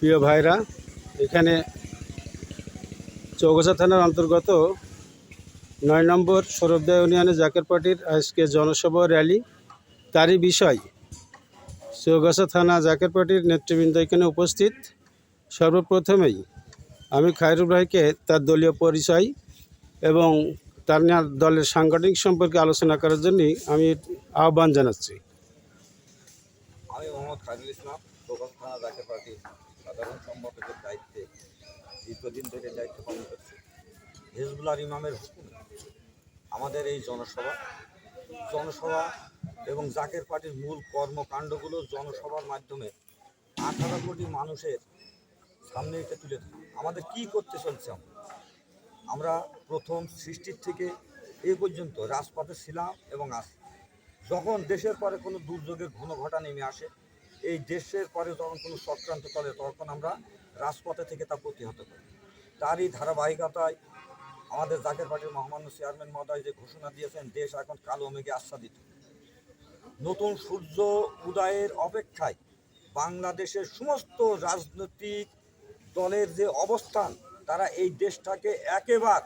প্রিয় ভাইরা, এখানে চৌগাছা থানার অন্তর্গত নয় নম্বর সৌরভদা ইউনিয়নে জাকের পার্টির আজকে জনসভা র্যালি। তারই বিষয়, চৌগাছা থানা জাকের পার্টির নেতৃবৃন্দ এখানে উপস্থিত। সর্বপ্রথমেই আমি খায়রুল ভাইকে তার দলীয় পরিচয় এবং তার দলের সাংগঠনিক সম্পর্কে আলোচনা করার জন্যই আমি আহ্বান জানাচ্ছি। আমি মোহাম্মদ খায়রুল ইসলাম প্রকাশ থানা পার্টির সাধারণ সম্পাদকের দায়িত্বে দীর্ঘদিন ধরে দায়িত্ব পালন করছি। হিজবুল্লাহ ইমামের হুকুমে, আমাদের এই জনসভা জনসভা এবং জাকের পার্টির মূল কর্মকাণ্ডগুলো জনসভার মাধ্যমে আঠারো কোটি মানুষের সামনে এটা তুলে আমাদের কি করতে চলছে আমরা প্রথম সৃষ্টির থেকে এ পর্যন্ত রাজপথে ছিলাম এবং আছি। যখন দেশের পরে কোনো দুর্যোগের ঘন ঘটা নেমে আসে এই দেশের পরে যখন কোনো চক্রান্ত চলে, তখন আমরা রাজপথে থেকে তা প্রতিহত করি। তারই ধারাবাহিকতায় আমাদের জাকের পার্টির মহামান্য চেয়ারম্যান মহোদয় যে ঘোষণা দিয়েছেন, দেশ এখন কালো মেঘে আচ্ছাদিত। নতুন সূর্য উদয়ের অপেক্ষায় বাংলাদেশের সমস্ত রাজনৈতিক দলের যে অবস্থান, তারা এই দেশটাকে একেবার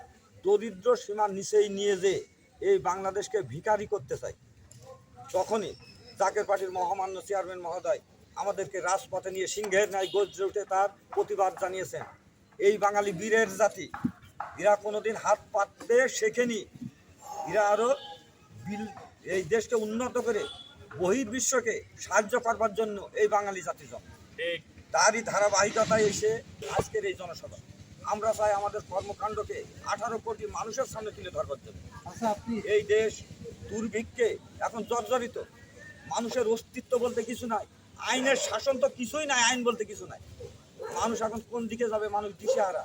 দরিদ্র সীমার নিচেই নিয়ে যে এই বাংলাদেশকে ভিখারি করতে চায়। তখনই জাকের পার্টির মহামান্য চেয়ারম্যান মহোদয় আমাদেরকে রাজপথে নিয়ে সিংহের ন্যায় গর্জে উঠে তার প্রতিবাদ জানিয়েছেন। এই বাঙালি বীরের জাতি এরা কোনোদিন হাত পাততে শেখেনি। এরা আরও বিল এই দেশকে উন্নত করে বহির্বিশ্বকে সাহায্য করবার জন্য এই বাঙালি জাতি জন্ম তারই ধারাবাহিকতায় এসে আজকের এই জনসভা। আমরা চাই আমাদের কর্মকাণ্ডকে আঠারো কোটি মানুষের সামনে তুলে ধরবার জন্য। এই দেশ দুর্ভিক্ষে এখন জর্জরিত। মানুষের অস্তিত্ব বলতে কিছু নাই। আইনের শাসন তো কিছুই নাই, আইন বলতে কিছু নাই। মানুষ এখন কোন দিকে যাবে? মানুষ দিশেহারা।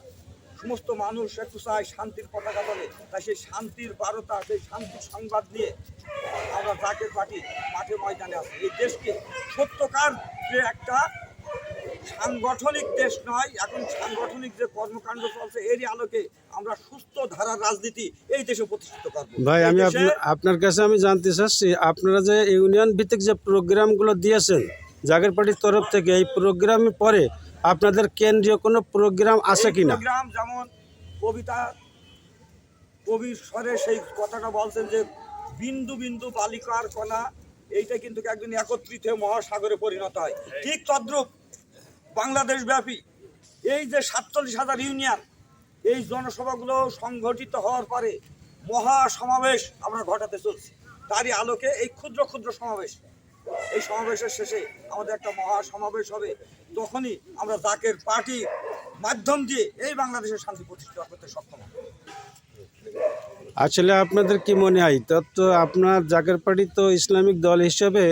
সমস্ত মানুষ একটু চায় শান্তির পতাকা বলে তাই সেই শান্তির বারতা, সেই শান্তির সংবাদ নিয়ে আমরা যাকে পার্টি মাঠে ময়দানে আসি। এই দেশকে সত্যকার যে একটা সাংগঠনিক দেশ নয় এখন সাংগঠনিক যে কর্মকাণ্ড চলছে এরই আলোকে আমরা সুস্থ ধারার রাজনীতি এই দেশে প্রতিষ্ঠিত করব। ভাই আমি আপনার কাছে আমি জানতে চাচ্ছি আপনারা যে ইউনিয়ন ভিত্তিক যে প্রোগ্রামগুলো দিয়েছেন জাগের পার্টির তরফ থেকে এই প্রোগ্রামের পরে আপনাদের কেন্দ্রীয় কোনো প্রোগ্রাম আছে কিনা? প্রোগ্রাম যেমন কবিতা কবির স্বরে সেই কথাটা বলছেন যে বিন্দু বিন্দু বালিকার কণা এইটা কিন্তু একদিন একত্রিত মহাসাগরে পরিণত হয়। ঠিক তদ্রুপ বাংলাদেশ ব্যাপী এই যে সাতচল্লিশ হাজার ইউনিয়ন, এই জনসভাগুলো সংগঠিত হওয়ার পরে মহা সমাবেশ আমরা ঘটাতে চলছি। তারই আলোকে এই ক্ষুদ্র ক্ষুদ্র সমাবেশ। এই সমাবেশের শেষে আমাদের একটা মহা সমাবেশ হবে। তখনই আমরা জাকের পার্টি মাধ্যম দিয়ে এই বাংলাদেশের শান্তি প্রতিষ্ঠা করতে সক্ষম হব। আসলে আপনাদের কি মনে হয়? তত আপনার জাকের পার্টি তো ইসলামিক দল হিসেবে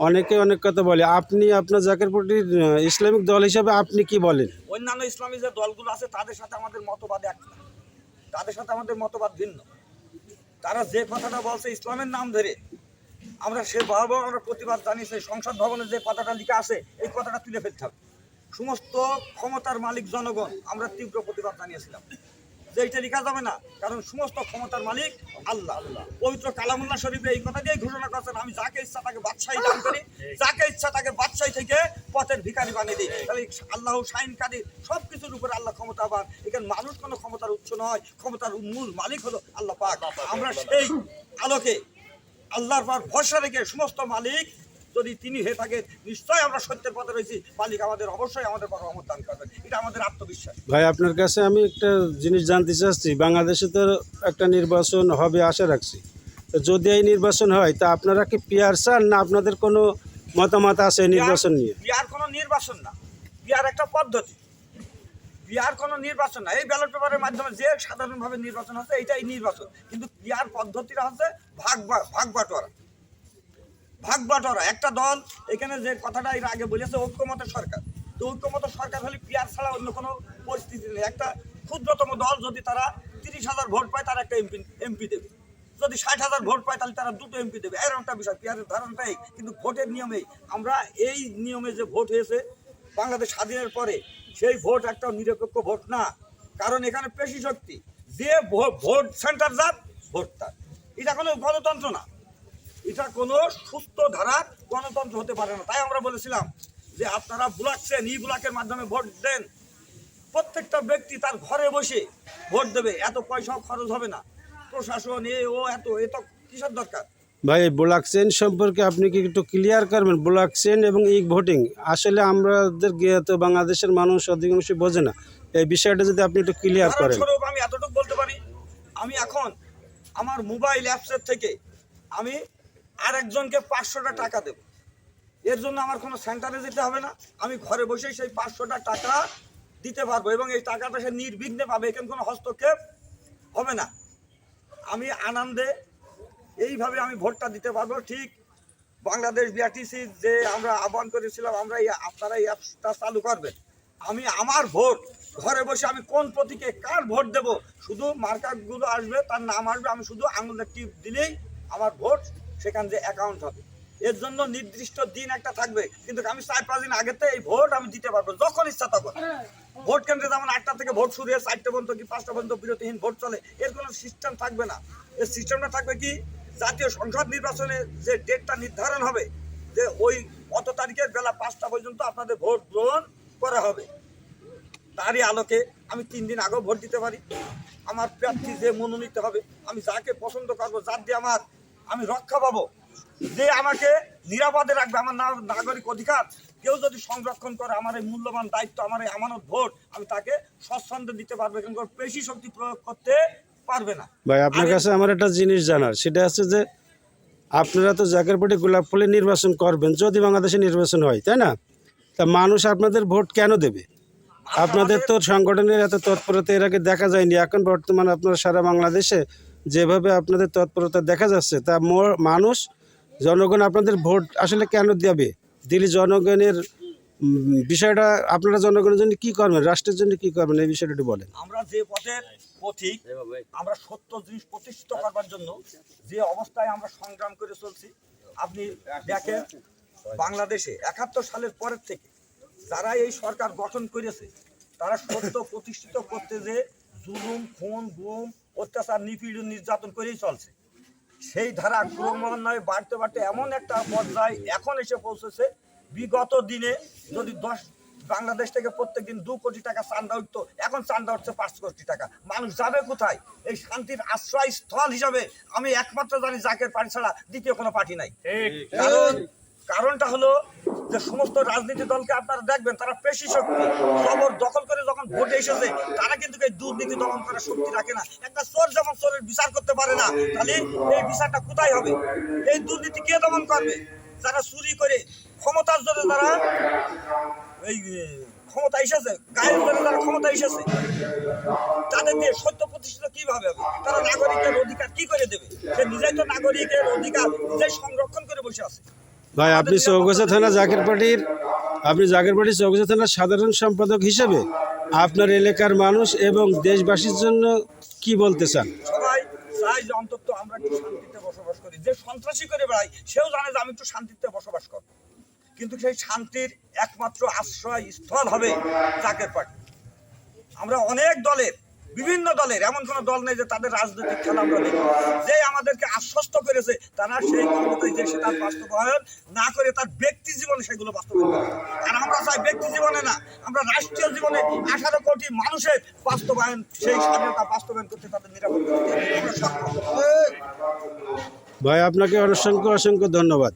অনেকে অনেক কথা বলে। আপনি আপনার জাকের পার্টির ইসলামিক দল হিসাবে আপনি কি বলেন? অন্যান্য ইসলামী যে দলগুলো আছে, তাদের সাথে আমাদের মতবাদ এক না। তাদের সাথে আমাদের মতবাদ ভিন্ন। তারা যে কথাটা বলছে ইসলামের নাম ধরে, আমরা সেভাবেও আমরা প্রতিবাদ জানিয়েছি সংসদ ভবনে যে কথাটা লিখে আছে, এই কথাটা তুলে ফেলতে হবে। সমস্ত ক্ষমতার মালিক জনগণ, আমরা তীব্র প্রতিবাদ জানিয়েছিলাম। যে এটা লেখা যাবে না কারণ সমস্ত ক্ষমতার মালিক আল্লাহ পবিত্র কালামুল্লাহ শরীফে এই কথা দিয়ে ঘোষণা করছেন আমি যাকে ইচ্ছা তাকে বাদশাহী দান করি যাকে ইচ্ছা তাকে বাদশাহী থেকে পথের ভিখারি বানিয়ে দিই। তাহলে আল্লাহ শাহিনকারী সব কিছুর উপরে আল্লাহ ক্ষমতা ক্ষমতাবান এখানে মানুষ কোনো ক্ষমতার উৎস নয় ক্ষমতার মূল মালিক হলো আল্লাহ পাক। আমরা সেই আলোকে আল্লাহর পর ভরসা রেখে সমস্ত মালিক যদি তিনি হয়ে থাকে নিশ্চয়ই আমরা সত্যের পথে রয়েছি। মালিক আমাদের অবশ্যই আমাদের রহমত দান করবেন। এটা আমাদের আত্মবিশ্বাস। ভাই আপনার কাছে আমি একটা জিনিস জানতে চাচ্ছি। বাংলাদেশে তো একটা নির্বাচন হবে আশা রাখছি। যদি এই নির্বাচন হয় তা আপনারা কি পিয়ার চান না আপনাদের কোনো মতামত আছে নির্বাচন নিয়ে? বিয়ার কোনো নির্বাচন না। বিয়ার একটা পদ্ধতি। বিয়ার কোনো নির্বাচন না। এই ব্যালট পেপারের মাধ্যমে যে সাধারণভাবে নির্বাচন হচ্ছে এইটাই নির্বাচন। কিন্তু বিয়ার পদ্ধতিটা হচ্ছে ভাগ ভাগ বাটোয়ারা। ভাগ বাটোয়ারা, একটা দল, এখানে যে কথাটা এর আগে বলেছে, ঐক্যমত সরকার। তো ঐক্যমত সরকার হলে পিয়ার ছাড়া অন্য কোনো পরিস্থিতি নেই। একটা ক্ষুদ্রতম দল যদি তারা তিরিশ হাজার ভোট পায়, তারা একটা এমপি এমপি দেবে। যদি ষাট হাজার ভোট পায়, তাহলে তারা দুটো এমপি দেবে। এরকম একটা বিষয়, পিয়ারের ধারণটাই কিন্তু ভোটের নিয়মে আমরা এই নিয়মে যে ভোট হয়েছে, বাংলাদেশ স্বাধীনের পরে, সেই ভোট একটা নিরপেক্ষ ভোট না। কারণ এখানে পেশি শক্তি। যে ভোট সেন্টার যার, ভোট তার। এটা কোনো গণতন্ত্র না। এটা কোনো সুস্থ ধারার গণতন্ত্র হতে পারে না। তাই আমরা বলেছিলাম যে আপনারা বুলাচ্ছেন ই বুলাকের মাধ্যমে ভোট দেন। প্রত্যেকটা ব্যক্তি তার ঘরে বসে ভোট দেবে। এত পয়সাও খরচ হবে না। প্রশাসন এ ও এত এ তো কিসের দরকার? ভাই ব্লক চেন সম্পর্কে আপনি কি একটু ক্লিয়ার করবেন? ব্লক চেন এবং ই ভোটিং আসলে আমাদের তো বাংলাদেশের মানুষ অধিকাংশ বোঝে না। এই বিষয়টা যদি আপনি একটু ক্লিয়ার করেন। আমি এতটুকু বলতে পারি আমি এখন আমার মোবাইল অ্যাপসের থেকে আমি আরেকজনকে পাঁচশোটা টাকা দেব। এর জন্য আমার কোনো সেন্টারে যেতে হবে না। আমি ঘরে বসেই সেই পাঁচশোটা টাকা দিতে পারব এবং এই টাকাটা সে নির্বিঘ্নে পাবে, এখানে কোনো হস্তক্ষেপ হবে না। আমি আনন্দে এইভাবে আমি ভোটটা দিতে পারব। ঠিক বাংলাদেশ বিআরটিসি যে আমরা আহ্বান করেছিলাম, আমরা এই আপনারা এই অ্যাপসটা চালু করবেন। আমি আমার ভোট, ঘরে বসে আমি কোন প্রতীকে কার ভোট দেব? শুধু মার্কারগুলো আসবে, তার নাম আসবে, আমি শুধু আঙুলের টিপ দিলেই আমার ভোট সেখান যে অ্যাকাউন্ট হবে। এর জন্য নির্দিষ্ট দিন একটা থাকবে। কিন্তু আমি চার পাঁচ দিন আগেতে এই ভোট আমি দিতে পারব, যখন ইচ্ছা তখন। ভোট কেন্দ্রে যেমন আটটা থেকে ভোট শুরু হয় চারটে পর্যন্ত কি পাঁচটা পর্যন্ত বিরতিহীন ভোট চলে, এর কোনো সিস্টেম থাকবে না। এর সিস্টেমটা থাকবে কি, জাতীয় সংসদ নির্বাচনে যে ডেটটা নির্ধারণ হবে, যে ওই অত তারিখের বেলা পাঁচটা পর্যন্ত আপনাদের ভোট গ্রহণ করা হবে। তারই আলোকে আমি তিন দিন আগেও ভোট দিতে পারি। আমার প্রার্থী যে মনোনীত হবে, আমি যাকে পছন্দ করব, যার দিয়ে আমার আমি রক্ষা পাবো। যে আমাকে নিরাপদে রাখবে আমার নাগরিক অধিকার কেউ যদি সংরক্ষণ করে আমার এই মূল্যবান দায়িত্ব আমার এই আমানত ভোট আমি তাকে স্বচ্ছন্দে দিতে পারব কিন্তু পেশি শক্তি প্রয়োগ করতে পারবে না। ভাই আপনার কাছে আমার একটা জিনিস জানার সেটা হচ্ছে যে আপনারা তো জাকের পার্টি গোলাপ ফুলে নির্বাচন করবেন যদি বাংলাদেশে নির্বাচন হয় তাই না? তা মানুষ আপনাদের ভোট কেন দেবে? আপনাদের তো সংগঠনের এত তৎপরতা এর আগে দেখা যায়নি এখন বর্তমানে আপনারা সারা বাংলাদেশে যেভাবে আপনাদের তৎপরতা দেখা যাচ্ছে, তা মানুষ, জনগণ আপনাদের ভোট আসলে কেন দেবে? দিল্লি জনগণের বিষয়টা আপনারা জনগণের জন্য কি করবেন? রাষ্ট্রের জন্য কি করবেন? এই বিষয়টা একটু বলেন। আমরা যে পথের পথিক, আমরা সত্য জিনিস প্রতিষ্ঠিত করবার জন্য যে অবস্থায় আমরা সংগ্রাম করে চলছি, আপনি দেখেন বাংলাদেশে একাত্তর সালের পরের থেকে যারা এই সরকার গঠন করেছে, তারা সত্য প্রতিষ্ঠিত করতে যে জুলুম, খুন, গুম অত্যাচার নিপীড়ন নির্যাতন করেই চলছে। সেই ধারা ক্রমান্বয়ে বাড়তে বাড়তে এমন একটা পর্যায়ে এখন এসে পৌঁছেছে। বিগত দিনে যদি দশ বাংলাদেশ থেকে প্রত্যেকদিন দু কোটি টাকা চান্দা উঠতো এখন চান্দা উঠছে পাঁচ কোটি টাকা। মানুষ যাবে কোথায়? এই শান্তির আশ্রয় স্থল হিসাবে আমি একমাত্র জানি জাকের পার্টি ছাড়া দ্বিতীয় কোনো পার্টি নাই। কারণ কারণটা হলো যে সমস্ত রাজনীতি দলকে আপনারা দেখবেন, তারা পেশি শক্তি। খবর দখল করে যখন ভোটে এসেছে, তারা কিন্তু এই দুর্নীতি দমন করার শক্তি রাখে না। একটা চোর যেমন চোরের বিচার করতে পারে না, তাহলে এই বিচারটা কোথায় হবে? এই দুর্নীতি কে দমন করবে? যারা চুরি করে ক্ষমতার জোরে যারা এই ক্ষমতা এসেছে, গায়ের জোরে যারা ক্ষমতা এসেছে, তাদের দিয়ে সত্য প্রতিষ্ঠিত কীভাবে হবে? তারা নাগরিকের অধিকার কি করে দেবে? সে নিজেই তো নাগরিকের অধিকার, নিজেই সংরক্ষণ করে বসে আছে। ভাই আপনি চৌগাছা থানা জাকের পার্টির আপনি জাকের পার্টির চৌগাছা থানার সাধারণ সম্পাদক হিসেবে আপনার এলাকার মানুষ এবং দেশবাসীর জন্য কি বলতে চান? সবাই চাই যে অন্তত আমরা একটু শান্তিতে বসবাস করি। যে সন্ত্রাসী করে বেড়াই সেও জানে যে আমি একটু শান্তিতে বসবাস করব। কিন্তু সেই শান্তির একমাত্র আশ্রয় স্থল হবে জাকের পার্টি। আমরা অনেক দলের বিভিন্ন দলের, এমন কোনো দল নেই যে তাদের রাজনৈতিক খেলা আমরা দেখি। যে আমাদেরকে আশ্বস্ত করেছে, তারা সেই ক্ষমতায় যে সে তার বাস্তবায়ন না করে তার ব্যক্তি জীবনে সেগুলো বাস্তবায়ন করে। আর আমরা চাই ব্যক্তি জীবনে না, আমরা রাষ্ট্রীয় জীবনে আঠারো কোটি মানুষের বাস্তবায়ন, সেই স্বাধীনতা বাস্তবায়ন করতে তাদের নিরাপত্তা ভাই, আপনাকে অসংখ্য অসংখ্য ধন্যবাদ।